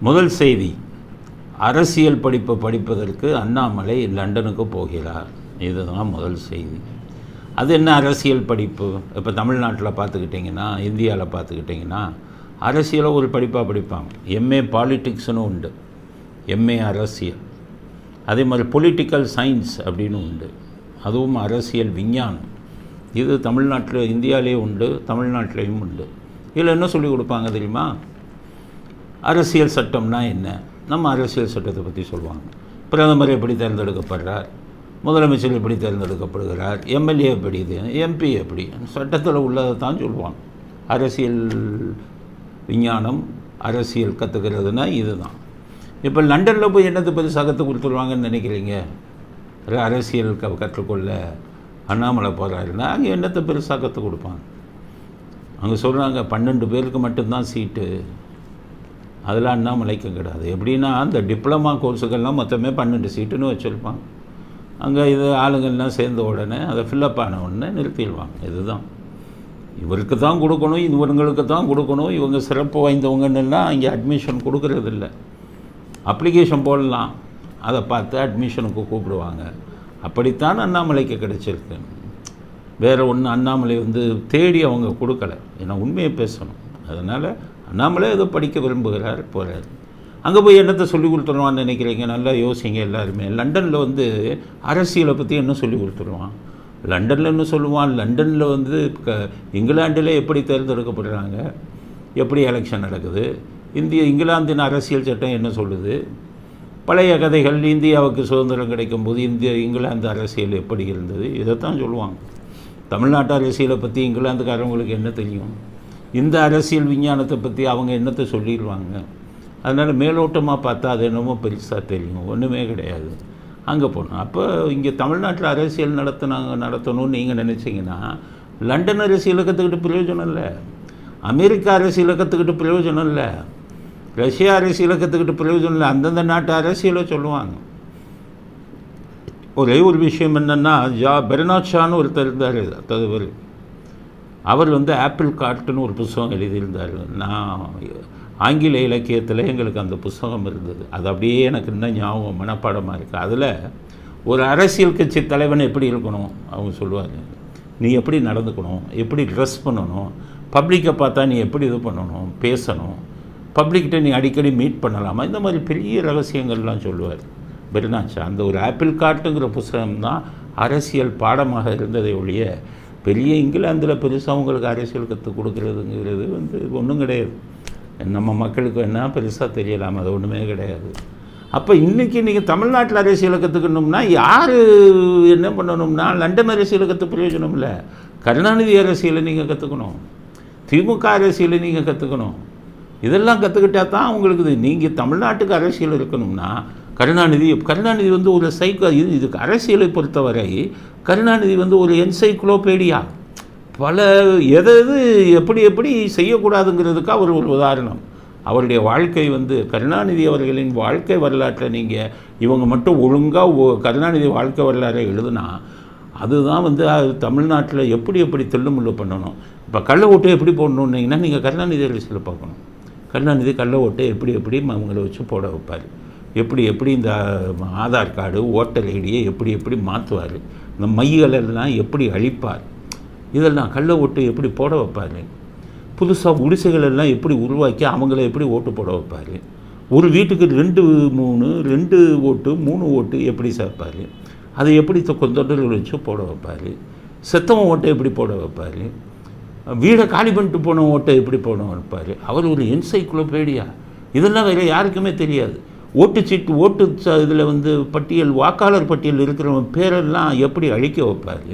முதல் செய்தி. அரசியல் படிப்பை படிப்பதற்கு அண்ணாமலை லண்டனுக்கு போகிறார். இதுதான் முதல் செய்தி. அது என்ன அரசியல் படிப்பு? இப்போ தமிழ்நாட்டில் பார்த்துக்கிட்டிங்கன்னா இந்தியாவில் பார்த்துக்கிட்டிங்கன்னா அரசியலை ஒரு படிப்பாக படிப்பாங்க. எம்ஏ பாலிட்டிக்ஸ்னு உண்டு. எம்ஏ அரசியல். அதே மாதிரி பொலிட்டிக்கல் சயின்ஸ் அப்படின்னு உண்டு. அதுவும் அரசியல் விஞ்ஞானம். இது தமிழ்நாட்டில் இந்தியாவிலேயே உண்டு தமிழ்நாட்டிலையும் உண்டு. இதில் என்ன சொல்லி கொடுப்பாங்க தெரியுமா? அரசியல் சட்டம்னா என்ன? நம்ம அரசியல் சட்டத்தை பற்றி சொல்லுவாங்க. பிரதமர் எப்படி தேர்ந்தெடுக்கப்படுறார்? முதலமைச்சர் எப்படி தேர்ந்தெடுக்கப்படுகிறார்? எம்எல்ஏ எப்படி இது? எம்பி எப்படி? சட்டத்தில் உள்ளதை தான் சொல்லுவாங்க. அரசியல் விஞ்ஞானம் அரசியல் கற்றுக்கிறதுனா இதுதான். இப்போ லண்டனில் போய் என்னத்தை பற்றி சகத்து கொடுத்துருவாங்கன்னு நினைக்கிறீங்க? அரசியல் க கற்றுக்கொள்ள அண்ணாமலை போகிறாருன்னா அங்கே என்னத்தை பெருசாக கற்றுக் கொடுப்பாங்க? அங்கே சொல்கிறாங்க பன்னெண்டு பேருக்கு மட்டும்தான் சீட்டு. அதெல்லாம் அண்ணாமலைக்கு கிடையாது எப்படின்னா அந்த டிப்ளமா கோர்ஸுகள்லாம் மொத்தமே பன்னெண்டு சீட்டுன்னு வச்சுருப்பாங்க அங்கே இது ஆளுங்கள்லாம் சேர்ந்த உடனே அதை ஃபில்லப் ஆன உடனே நிறுத்திடுவாங்க. இதுதான். இவருக்கு தான் கொடுக்கணும் இவங்களுக்கு தான் கொடுக்கணும் இவங்க சிறப்பு வாய்ந்தவங்கன்னெல்லாம் இங்கே அட்மிஷன் கொடுக்கறதில்ல. அப்ளிகேஷன் போடலாம். அதை பார்த்து அட்மிஷனுக்கு கூப்பிடுவாங்க. அப்படித்தான் அண்ணாமலைக்கு கிடைச்சிருக்கு. வேறு ஒன்று அண்ணாமலை வந்து தேடி அவங்க கொடுக்கல. ஏன்னா உண்மையை பேசணும். அதனால் அண்ணாமலை ஏதோ படிக்க விரும்புகிறார் போகிறார் அங்கே போய் என்னத்தை சொல்லி கொடுத்துருவான்னு நினைக்கிறீங்க? நல்லா யோசிங்க எல்லாருமே. லண்டனில் வந்து அரசியலை பற்றி என்ன சொல்லி கொடுத்துருவான் லண்டனில் என்ன சொல்லுவான்? லண்டனில் வந்து க இங்கிலாண்டில் எப்படி தேர்ந்தெடுக்கப்படுறாங்க? எப்படி எலெக்ஷன் நடக்குது? இந்திய இங்கிலாந்தின் அரசியல் சட்டம் என்ன சொல்லுது? பழைய கதைகள் இந்தியாவுக்கு சுதந்திரம் கிடைக்கும் போது இந்திய இங்கிலாந்து அரசியல் எப்படி இருந்தது? இதைத்தான் சொல்லுவாங்க. தமிழ்நாட்டு அரசியலை பற்றி இங்கிலாந்துக்காரவங்களுக்கு என்ன தெரியும்? இந்த அரசியல் விஞ்ஞானத்தை பற்றி அவங்க என்னத்தை சொல்லிடுவாங்க? அதனால் மேலோட்டமாக பார்த்தா அது என்னமோ பெருசாக தெரியும். ஒன்றுமே கிடையாது. அங்கே போனோம் அப்போ இங்கே தமிழ்நாட்டில் அரசியல் நடத்தினாங்க நடத்தணும்னு நீங்கள் நினச்சிங்கன்னா லண்டன் அரசியலை கற்றுக்கிட்டு பிரயோஜனம் இல்லை. அமெரிக்கா அரசியலை கற்றுக்கிட்டு பிரயோஜனம் இல்லை. ரஷ்யா அரசியலை கற்றுக்கிட்டு பிரயோஜனம் இல்லை. அந்தந்த நாட்டு அரசியலை சொல்லுவாங்க. ஒரே ஒரு விஷயம் என்னென்னா ஜா பெர்னாட் ஷான்னு ஒருத்தர் இருந்தார் ததுவர் அவர் வந்து ஆப்பிள் கார்ட்டுன்னு ஒரு புஸ்தகம் எழுதியிருந்தார். நான் ஆங்கில இலக்கியத்தில் எங்களுக்கு அந்த புஸ்தகம் இருந்தது. அது அப்படியே எனக்கு இன்னும் ஞாபகம் மனப்பாடமாக இருக்குது அதில் ஒரு அரசியல் கட்சி தலைவன் எப்படி இருக்கணும்? அவங்க சொல்லுவாங்க. நீ எப்படி நடந்துக்கணும்? எப்படி ட்ரெஸ் பண்ணணும்? பப்ளிக்கை பார்த்தா நீ எப்படி இது பண்ணணும்? பேசணும்? பப்ளிக்கிட்ட நீ அடிக்கடி மீட் பண்ணலாமா? இந்த மாதிரி பெரிய ரகசியங்கள்லாம் சொல்லுவார். பெருநாச்சா அந்த ஒரு ஆப்பிள் கார்ட்டுங்கிற புஸ்தகம் தான் அரசியல் பாடமாக இருந்ததை ஒழிய பெரிய இங்கிலாந்தில் பெருசாக உங்களுக்கு அரசியல் கற்றுக் கொடுக்குறதுங்கிறது வந்து ஒன்றும் கிடையாது. நம்ம மக்களுக்கு என்ன பெருசாக தெரியலாம் அது ஒன்றுமே கிடையாது. அப்போ இன்றைக்கி நீங்கள் தமிழ்நாட்டில் அரசியலை கற்றுக்கணும்னா யார் என்ன பண்ணணும்னா லண்டன் அரசியலை கற்று பிரயோஜனம் இல்லை கருணாநிதி அரசியலை நீங்கள் கற்றுக்கணும் திமுக அரசியலை நீங்கள் கற்றுக்கணும் இதெல்லாம் கற்றுக்கிட்டா தான் உங்களுக்கு இது நீங்கள் தமிழ்நாட்டுக்கு அரசியல் இருக்கணும்னா கருணாநிதி கருணாநிதி வந்து ஒரு சைக்கோ இது இதுக்கு அரசியலை பொறுத்தவரை கருணாநிதி வந்து ஒரு என்சைக்ளோபீடியா. பல எது எது எப்படி எப்படி செய்யக்கூடாதுங்கிறதுக்கு அவர் ஒரு உதாரணம். அவருடைய வாழ்க்கை வந்து கருணாநிதி அவர்களின் வாழ்க்கை வரலாற்றை நீங்கள் இவங்க மட்டும் ஒழுங்காக கருணாநிதி வாழ்க்கை வரலாறை எழுதுனா அதுதான் வந்து தமிழ்நாட்டில் எப்படி எப்படி தில்லுமுள்ளு பண்ணணும். இப்போ கள்ள ஓட்டை எப்படி போடணுன்னீங்கன்னா நீங்கள் கருணாநிதி அரசியல் பார்க்கணும். கருணாநிதி கள்ள ஓட்டை எப்படி எப்படி அவங்கள வச்சு போட வைப்பார். எப்படி எப்படி இந்த ஆதார் கார்டு ஓட்டர் ஐடியை எப்படி எப்படி மாற்றுவார் இந்த மைகளெல்லாம் எப்படி அழிப்பார்? இதெல்லாம் கள்ள ஓட்டு எப்படி போட வைப்பார்? புதுசாக குடிசைகள் எல்லாம் எப்படி உருவாக்கி அவங்கள எப்படி ஓட்டு போட வைப்பார்? ஒரு வீட்டுக்கு ரெண்டு மூணு ரெண்டு ஓட்டு மூணு ஓட்டு எப்படி சேர்ப்பார்? அதை எப்படி தொண்டர்கள் வச்சு போட வைப்பார்? செத்தவன் ஓட்டை எப்படி போட வைப்பார்? வீடை காலி பண்ணிட்டு போன ஓட்டை எப்படி போட வைப்பார்? அவர் ஒரு என்சைக்ளோபீடியா. இதெல்லாம் வேறு யாருக்குமே தெரியாது. ஓட்டுச்சீட்டு ஓட்டு இதில் வந்து பட்டியல் வாக்காளர் பட்டியல் இருக்கிறவங்க பேரெல்லாம் எப்படி அழிக்க வைப்பார்?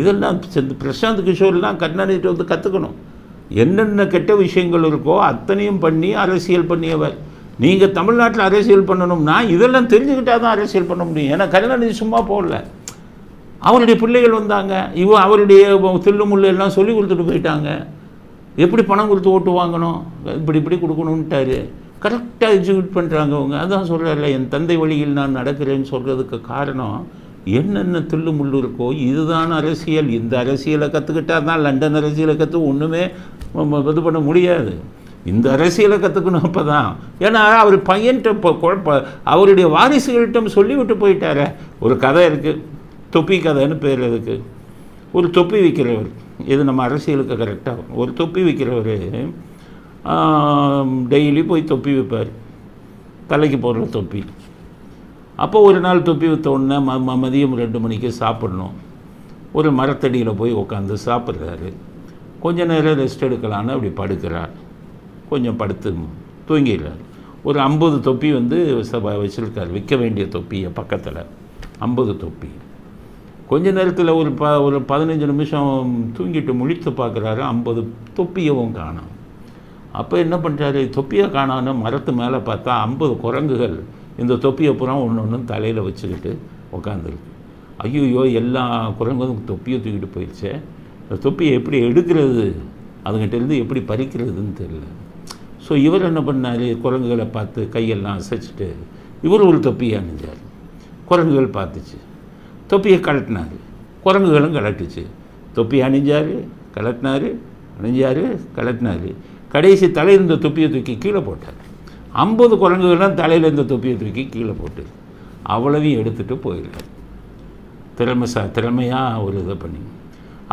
இதெல்லாம் பிரசாந்த் கிஷோர்லாம் கருணாநிதிட்டு வந்து கற்றுக்கணும் என்னென்ன கெட்ட விஷயங்கள் இருக்கோ அத்தனையும் பண்ணி அரசியல் பண்ணியவர். நீங்கள் தமிழ்நாட்டில் அரசியல் பண்ணணும்னா இதெல்லாம் தெரிஞ்சுக்கிட்டால் தான் அரசியல் பண்ண முடியும். ஏன்னா கருணாநிதி சும்மா போடல. அவருடைய பிள்ளைகள் வந்தாங்க. இவ அவருடைய தில்லுமுள்ளு எல்லாம் சொல்லி கொடுத்துட்டு போயிட்டாங்க. எப்படி பணம் கொடுத்து ஓட்டு வாங்கணும்? இப்படி இப்படி கொடுக்கணுன்ட்டாரு கரெக்டாக எக்ஸிக்யூட் பண்ணுறாங்க அவங்க. அதான் சொல்கிறார்ல என் தந்தை வழியில் நான் நடக்கிறேன்னு சொல்கிறதுக்கு காரணம் என்னென்ன தில்லு முள்ளு இருக்கோ இதுதான் அரசியல். இந்த அரசியலை கற்றுக்கிட்டா தான் லண்டன் அரசியலை கற்று ஒன்றுமே இது பண்ண முடியாது. இந்த அரசியலை கற்றுக்கணும் அப்போ தான் ஏன்னா அவர் பையன்கிட்ட இப்போ குழப்ப அவருடைய வாரிசுகள்கிட்ட சொல்லிவிட்டு போயிட்டாரே. ஒரு கதை இருக்குது தொப்பி கதைன்னு பேர் அதுக்கு. ஒரு தொப்பி விற்கிறவர் இது நம்ம அரசியலுக்கு கரெக்டாக ஒரு தொப்பி விற்கிறவர் டெய்லி போய் தொப்பி வைப்பார். தலைக்கு போடுற தொப்பி. அப்போ ஒரு நாள் தொப்பி வைத்த உடனே ம மதியம் ரெண்டு மணிக்கு சாப்பிடணும். ஒரு மரத்தடியில் போய் உட்காந்து சாப்பிட்றாரு. கொஞ்ச நேரம் ரெஸ்ட் எடுக்கலான்னு அப்படி படுக்கிறார். கொஞ்சம் படுத்து தூங்கிடுறார். ஒரு ஐம்பது தொப்பி வந்து ச- விற்க வேண்டிய தொப்பியை பக்கத்தில். ஐம்பது தொப்பி. கொஞ்ச நேரத்தில் ஒரு ப ஒரு பதினஞ்சு நிமிஷம் தூங்கிட்டு முழித்து பார்க்குறாரு. ஐம்பது தொப்பியவும் காணும். அப்போ என்ன பண்ணுறாரு தொப்பியை காணான்னு மரத்து மேலே பார்த்தா ஐம்பது குரங்குகள் இந்த தொப்பியை புறம் ஒன்று ஒன்று தலையில் வச்சுக்கிட்டு உட்காந்துருக்கு ஐயோ எல்லா குரங்கும் தொப்பியை தூக்கிட்டு போயிடுச்சே இந்த தொப்பியை எப்படி எடுக்கிறது? அதுங்கிட்டேருந்து எப்படி பறிக்கிறதுன்னு தெரியல. ஸோ இவர் என்ன பண்ணார்? குரங்குகளை பார்த்து கையெல்லாம் அசைச்சிட்டு இவர் ஒரு தொப்பியை அணிஞ்சார். குரங்குகள் பார்த்துச்சு. தொப்பியை கலட்டினார் குரங்குகளும் கலட்டுச்சு தொப்பி அணிஞ்சார் கலட்டினார் அணிஞ்சார் கலட்டினார் கடைசி தலையிலிருந்த தொப்பியை தூக்கி கீழே போட்டார். ஐம்பது குரங்குகள்லாம் தலையில் இருந்த தொப்பியை தூக்கி கீழே போட்டு அவ்வளவையும் எடுத்துகிட்டு போயிருக்கார். திறமை சா திறமையாக ஒரு இதை பண்ணி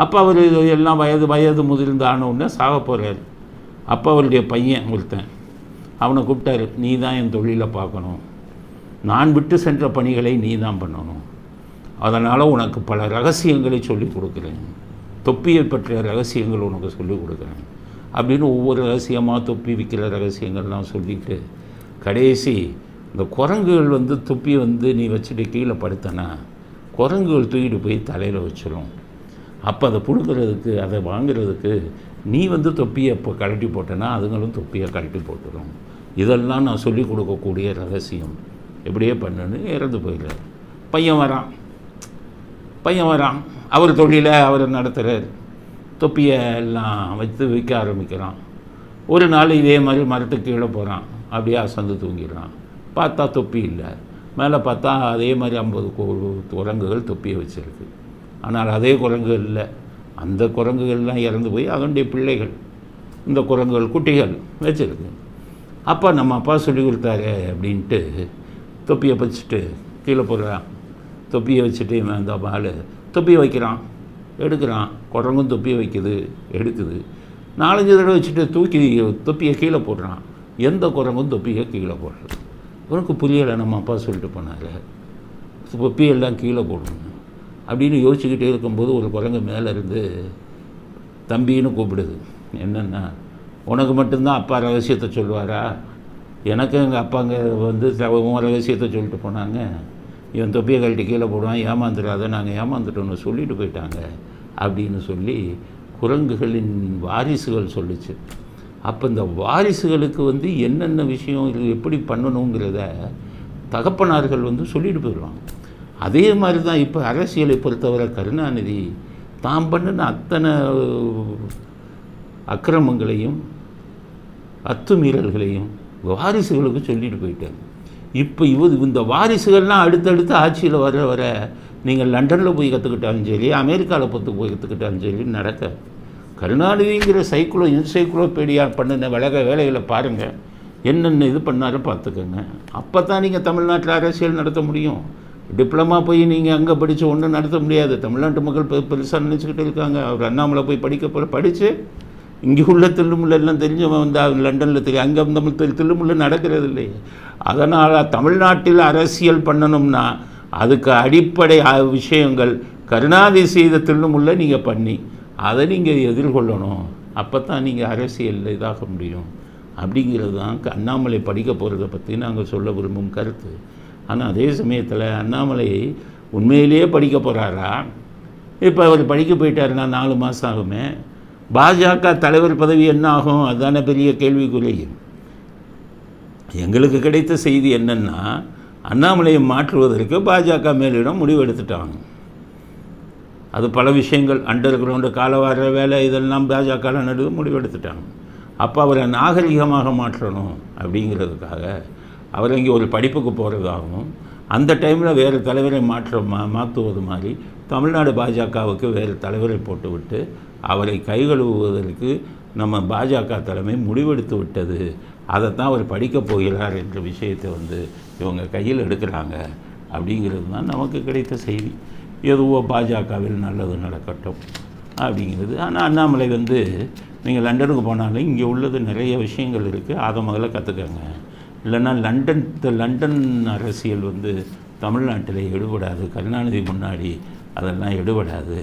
அப்போ அவர் எல்லாம் வயது வயது முதிர்ந்து ஆனவுடனே சாக போகிறார் அப்போ அவருடைய பையன் ஒருத்தன் அவனை கூப்பிட்டாரு நீ தான் என் தொழிலை பார்க்கணும். நான் விட்டு சென்ற பணிகளை நீ தான் பண்ணணும். அதனால் உனக்கு பல ரகசியங்களை சொல்லிக் கொடுக்குறேன். தொப்பியை பற்றிய ரகசியங்கள் உனக்கு சொல்லிக் கொடுக்குறேன். அப்படின்னு ஒவ்வொரு ரகசியமாக தொப்பி விற்கிற ரகசியங்கள்லாம் சொல்லிட்டு கடைசி இந்த குரங்குகள் வந்து தொப்பி வந்து நீ வச்சுட்டு கீழே படுத்தனா குரங்குகள் தூக்கிட்டு போய் தலையில் வச்சிடும் அப்போ அதை பிடுக்கிறதுக்கு அதை வாங்குறதுக்கு நீ வந்து தொப்பியை இப்போ கழட்டி போட்டேன்னா அதுங்களும் தொப்பியை கழட்டி போட்டுரும். இதெல்லாம் நான் சொல்லிக் கொடுக்கக்கூடிய ரகசியம். எப்படியே பண்ணுன்னு இறந்து போயிடுறார். பையன் வரான். பையன் வரான். அவர் தொழிலை அவர் நடத்துகிறார் தொப்பியை எல்லாம் வச்சு விற்க ஆரம்பிக்கிறான். ஒரு நாள் இதே மாதிரி மரத்துக்கு கீழே போகிறான் அப்படியே அசந்து தூங்கிடுறான். பார்த்தா தொப்பி இல்லை. மேலே பார்த்தா அதே மாதிரி ஐம்பது குரங்குகள் தொப்பியை வச்சுருக்கு. ஆனால் அதே குரங்குகள் இல்லை. அந்த குரங்குகள்லாம் இறந்து போய் அதனுடைய பிள்ளைகள் இந்த குரங்குகள் குட்டிகள் வச்சுருக்கு. அப்பா நம்ம அப்பா சொல்லி கொடுத்தாரு அப்படின்ட்டு தொப்பியை வச்சுட்டு கீழே போடுறான். தொப்பியை வச்சுட்டு இவன் அந்த ஆள் தொப்பியை வைக்கிறான். எடுக்கிறான். குரங்கும் தொப்பியை வைக்குது எடுக்குது. நாலஞ்சு தடவை வச்சுட்டு தூக்கி தொப்பியை கீழே போடுறான். எந்த குரங்கும் தொப்பியை கீழே போடுறது? உனக்கு புரியலை நம்ம அப்பா சொல்லிட்டு போனார். தொப்பியெல்லாம் கீழே போடணும். அப்படின்னு யோசிச்சுக்கிட்டே இருக்கும்போது ஒரு குரங்கு மேலே இருந்து தம்பின்னு கூப்பிடுது. என்னென்னா உனக்கு மட்டும்தான் அப்பா ரகசியத்தை சொல்லுவாரா? எனக்கு எங்கள் அப்பாங்க வந்து உன் ரகசியத்தை சொல்லிட்டு போனாங்க. இவன் தொப்பியை கழட்டி கீழே போடுவான் ஏமாந்துடாத நாங்கள் ஏமாந்துட்டோன்னு சொல்லிட்டு போயிட்டாங்க அப்படின்னு சொல்லி குரங்குகளின் வாரிசுகள் சொல்லுச்சு. அப்போ இந்த வாரிசுகளுக்கு வந்து என்னென்ன விஷயம் இது எப்படி பண்ணணுங்கிறத தகப்பனார்கள் வந்து சொல்லிட்டு போயிடுவாங்க. அதே மாதிரி தான் இப்போ அரசியலை பொறுத்தவரை கருணாநிதி தான் பண்ணின அத்தனை அக்கிரமங்களையும் அத்துமீறல்களையும் வாரிசுகளுக்கு சொல்லிட்டு போயிட்டாங்க. இப்போ இவ இந்த வாரிசுகள்லாம் அடுத்தடுத்து ஆட்சியில் வர வர நீங்கள் லண்டனில் போய் கற்றுக்கிட்டாலும் சரி அமெரிக்காவில் பொறுத்து போய் கற்றுக்கிட்டாலும் சரி நடக்க. கருணாநிதிங்கிற சைக்கிளோ இன்சைக்ளோபீடியா பண்ணின விலக வேலைகளை பாருங்கள் என்னென்ன இது பண்ணாரோ பார்த்துக்கோங்க. அப்போ தான் நீங்கள் தமிழ்நாட்டில் அரசியல் நடத்த முடியும். டிப்ளமா போய் நீங்கள் அங்கே படித்து ஒன்றும் நடத்த முடியாது. தமிழ்நாட்டு மக்கள் பெ பெருசாக நினச்சிக்கிட்டு இருக்காங்க. அவர் அண்ணாமலை போய் படிக்க போகிற படித்து இங்கே உள்ள தில்லுமுள்ள எல்லாம் தெரிஞ்சவன் வந்து லண்டனில் தெரியும் அங்கே வந்து தில்லுமுள்ள நடக்கிறது இல்லையே அதனால் தமிழ்நாட்டில் அரசியல் பண்ணணும்னா அதுக்கு அடிப்படை விஷயங்கள் கருணாநிதி செய்த தில்லுமுள்ள நீங்கள் பண்ணி அதை நீங்கள் எதிர்கொள்ளணும். அப்போ தான் நீங்கள் அரசியலில் இதாக முடியும். அப்படிங்கிறது தான் க- அண்ணாமலை படிக்க போகிறத பற்றி நாங்கள் சொல்ல விரும்பும் கருத்து. ஆனால் அதே சமயத்தில் அண்ணாமலை உண்மையிலேயே படிக்க போகிறாரா இப்போ அவர் படிக்க போயிட்டாருன்னா நாலு மாதம் ஆகுமே. பாஜக தலைவர் பதவி என்ன ஆகும்? அதுதானே பெரிய கேள்விக்குறி. எங்களுக்கு கிடைத்த செய்தி என்னென்னா அண்ணாமலையை மாற்றுவதற்கு பாஜக மேலிடம் முடிவெடுத்துட்டாங்க. அது பல விஷயங்கள் அண்டர் கிரவுண்டு காலவார வேலை இதெல்லாம் பாஜக நடுவு முடிவெடுத்துட்டாங்க. அப்போ அவரை நாகரிகமாக மாற்றணும் அப்படிங்கிறதுக்காக அவர் இங்கே ஒரு படிப்புக்கு போகிறதாகவும் அந்த டைமில் வேறு தலைவரை மாற்ற மா மாற்றுவது மாதிரி தமிழ்நாடு பாஜகவுக்கு வேறு தலைவரை போட்டுவிட்டு அவரை கைகழுவுவதற்கு நம்ம பாஜக தலைமை முடிவெடுத்து விட்டது. அதைத்தான் அவர் படிக்கப் போகிறார் என்ற விஷயத்தை வந்து இவங்க கையில் எடுக்கிறாங்க அப்படிங்கிறது தான் நமக்கு கிடைத்த செய்தி. எதுவோ பாஜகவில் நல்லது நடக்கட்டும் அப்படிங்கிறது. ஆனால் அண்ணாமலை வந்து நீங்கள் லண்டனுக்கு போனாலும் இங்கே உள்ளது நிறைய விஷயங்கள் இருக்குது அதை முதல்ல கற்றுக்கங்க இல்லைன்னா லண்டன் த- லண்டன் அரசியல் வந்து தமிழ்நாட்டில் எடுபடாது. கருணாநிதி முன்னாடி அதெல்லாம் எடுபடாது.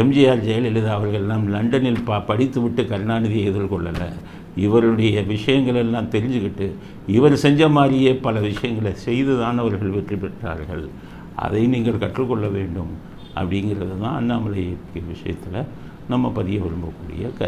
எம்ஜிஆர் ஜெயலலிதா அவர்கள்லாம் லண்டனில் ப படித்து விட்டு கருணாநிதியை எதிர்கொள்ளலை. இவருடைய விஷயங்கள் எல்லாம் தெரிஞ்சுக்கிட்டு இவர் செஞ்ச மாதிரியே பல விஷயங்களை செய்து தான் அவர்கள் வெற்றி பெற்றார்கள். அதை நீங்கள் கற்றுக்கொள்ள வேண்டும் அப்படிங்கிறது தான் அண்ணாமலை விஷயத்தில் நம்ம பதிய விரும்பக்கூடிய கருத்து.